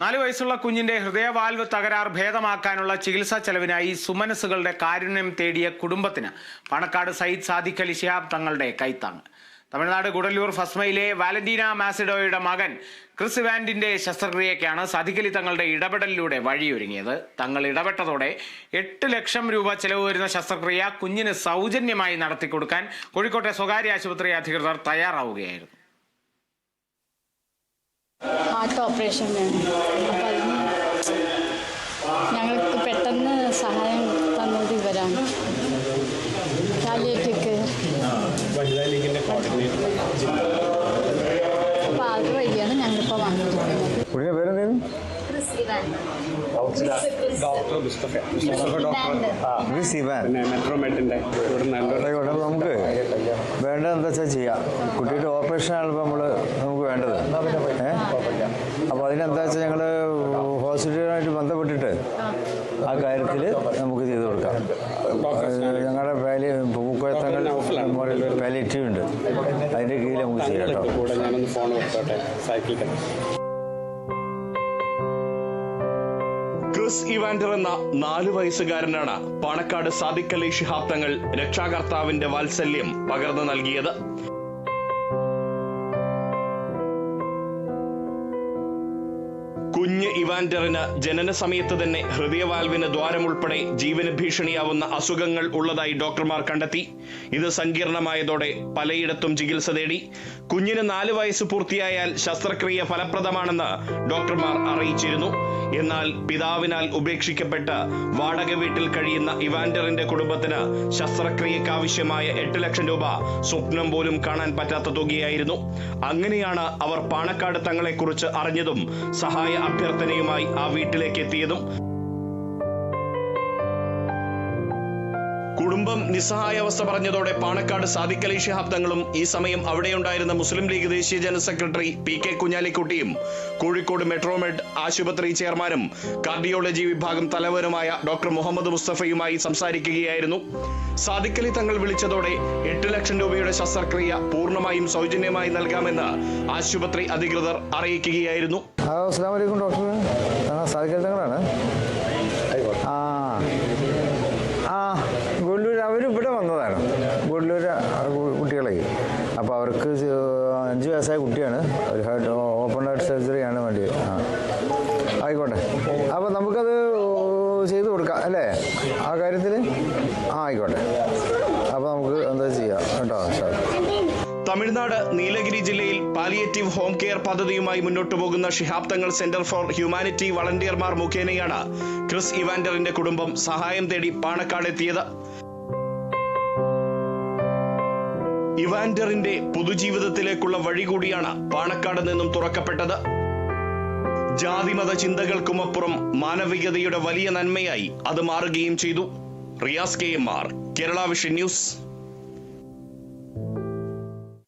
നാല് വയസ്സുള്ള കുഞ്ഞിന്റെ ഹൃദയവാൽവ് തകരാർ ഭേദമാക്കാനുള്ള ചികിത്സാ ചെലവിനായി സുമനസുകളുടെ കാരുണ്യം തേടിയ കുടുംബത്തിന് പണക്കാട് സയ്യിദ് സാദിഖ് അലി ശിഹാബ് തങ്ങളുടെ കൈത്താങ് തമിഴ്നാട് ഗുഡല്ലൂർ ഫസ്മയിലെ വാലന്റീന മാസിഡോയുടെ മകൻ ക്രിസ് വാൻഡിന്റെ ശസ്ത്രക്രിയയ്ക്കാണ് സാദിഖ് അലി തങ്ങളുടെ ഇടപെടലിലൂടെ വഴിയൊരുങ്ങിയത്. തങ്ങൾ ഇടപെട്ടതോടെ എട്ട് ലക്ഷം രൂപ ചെലവ് വരുന്ന ശസ്ത്രക്രിയ കുഞ്ഞിന് സൗജന്യമായി നടത്തിക്കൊടുക്കാൻ കോഴിക്കോട്ടെ സ്വകാര്യ ആശുപത്രി അധികൃതർ തയ്യാറാവുകയായിരുന്നു. ഹാർട്ട് ഓപ്പറേഷൻ വേണം അപ്പം അതിന് ഞങ്ങൾക്ക് പെട്ടെന്ന് സഹായം തന്നത് ഇവരാണ്. കാലിയേറ്റക്ക് അപ്പം അത് വഴിയാണ് ഞങ്ങളിപ്പോൾ വന്നിരിക്കുന്നത്. നമുക്ക് വേണ്ടത് എന്താ വെച്ചാൽ ചെയ്യാം. കുട്ടിയുടെ ഓപ്പറേഷൻ ആണല്ലോ നമ്മൾ നമുക്ക് വേണ്ടത്. അപ്പോൾ അതിനെന്താ വെച്ചാൽ ഞങ്ങൾ ഹോസ്പിറ്റലുമായിട്ട് ബന്ധപ്പെട്ടിട്ട് ആ കാര്യത്തിൽ നമുക്ക് ചെയ്തു കൊടുക്കാം. ഞങ്ങളുടെ പാലി പൂക്കോയത്തങ്ങൾ മെമ്മോറിയൽ പാലിയേറ്റീവ് ഉണ്ട് അതിന്റെ കീഴിൽ നമുക്ക് ചെയ്യാം കേട്ടോ. ക്രിസ് ഇവാൻഡർ എന്ന നാല് വയസ്സുകാരനാണ് പാണക്കാട് സാദിഖ് അലി ശിഹാബ് തങ്ങൾ രക്ഷാകർത്താവിന്റെ വാത്സല്യം പകർന്നു നൽകിയത്. കുഞ്ഞ് ഇവാൻഡറിന് ജനന സമയത്ത് തന്നെ ഹൃദയവാൽവിന് ദ്വാരമുൾപ്പെടെ ജീവന് ഭീഷണിയാവുന്ന അസുഖങ്ങൾ ഉള്ളതായി ഡോക്ടർമാർ കണ്ടെത്തി. ഇത് സങ്കീർണമായതോടെ പലയിടത്തും ചികിത്സ തേടി. കുഞ്ഞിന് നാല് വയസ്സ് പൂർത്തിയായാൽ ശസ്ത്രക്രിയ ഫലപ്രദമാണെന്ന് ഡോക്ടർമാർ അറിയിച്ചിരുന്നു. എന്നാൽ പിതാവിനാൽ ഉപേക്ഷിക്കപ്പെട്ട് വാടക വീട്ടിൽ കഴിയുന്ന ഇവാൻഡറിന്റെ കുടുംബത്തിന് ശസ്ത്രക്രിയക്കാവശ്യമായ എട്ട് ലക്ഷം രൂപ സ്വപ്നം പോലും കാണാൻ പറ്റാത്ത തുകയായിരുന്നു. അങ്ങനെയാണ് അവർ പാണക്കാട് തങ്ങളെക്കുറിച്ച് അറിഞ്ഞതും സഹായ അഭ്യർത്ഥനയുമായി ആ വീട്ടിലേക്ക് എത്തിയതും കുടുംബം നിസ്സഹായാവസ്ഥ പറഞ്ഞതോടെ പാണക്കാട് സാദിഖ് അലി ശിഹാബ് തങ്ങളും ഈ സമയം അവിടെയുണ്ടായിരുന്ന മുസ്ലിം ലീഗ് ദേശീയ ജനറൽ സെക്രട്ടറി പി കെ കുഞ്ഞാലിക്കുട്ടിയും കോഴിക്കോട് മെട്രോമെഡ് ആശുപത്രി ചെയർമാനും കാർഡിയോളജി വിഭാഗം തലവനുമായ ഡോക്ടർ മുഹമ്മദ് മുസ്തഫയുമായി സംസാരിക്കുകയായിരുന്നു. സാദിഖ് അലി തങ്ങൾ വിളിച്ചതോടെ എട്ട് ലക്ഷം രൂപയുടെ ശസ്ത്രക്രിയ പൂർണമായും സൗജന്യമായി നൽകാമെന്ന് ആശുപത്രി അധികൃതർ അറിയിക്കുകയായിരുന്നു. ഡോക്ടർ. സാധിക്കൽ തങ്ങളാണ് ആ ആ ഗുഡ്ലൂർ അവർ ഇവിടെ വന്നതാണ് ഗുഡ്ലൂർ കുട്ടികളെ അപ്പോൾ അവർക്ക് അഞ്ച് വയസ്സായ കുട്ടിയാണ്. ഒരു ഹാർട്ട് ഓപ്പൺ ഹാർട്ട് സർജറിയാണ് വേണ്ടി ആ. ആയിക്കോട്ടെ. അപ്പോൾ നമുക്കത് ചെയ്തു കൊടുക്കാം അല്ലേ? ആ കാര്യത്തിൽ? ആ ആയിക്കോട്ടെ. അപ്പോൾ നമുക്ക് എന്താ ചെയ്യാം? കേട്ടോ സാർ. തമിഴ്നാട് നീലഗിരി ജില്ലയിൽ പാലിയേറ്റീവ് ഹോം കെയർ പദ്ധതിയുമായി മുന്നോട്ടു പോകുന്ന Shihab Thangal centre for humanity വളണ്ടിയർമാർ മുഖേനയാണ് ക്രിസ് ഇവാൻഡറിന്റെ കുടുംബം സഹായം തേടി പാണക്കാട് എത്തിയത്. ഇവാൻഡറിന്റെ പൊതുജീവിതത്തിലേക്കുള്ള വഴി കൂടിയാണ് പാണക്കാട് നിന്നും തുറക്കപ്പെട്ടത്. ജാതിമത ചിന്തകൾക്കുമപ്പുറം മാനവികതയുടെ വലിയ നന്മയായി അത് മാറുകയും ചെയ്തു. Riyas K M R Kerala vision news.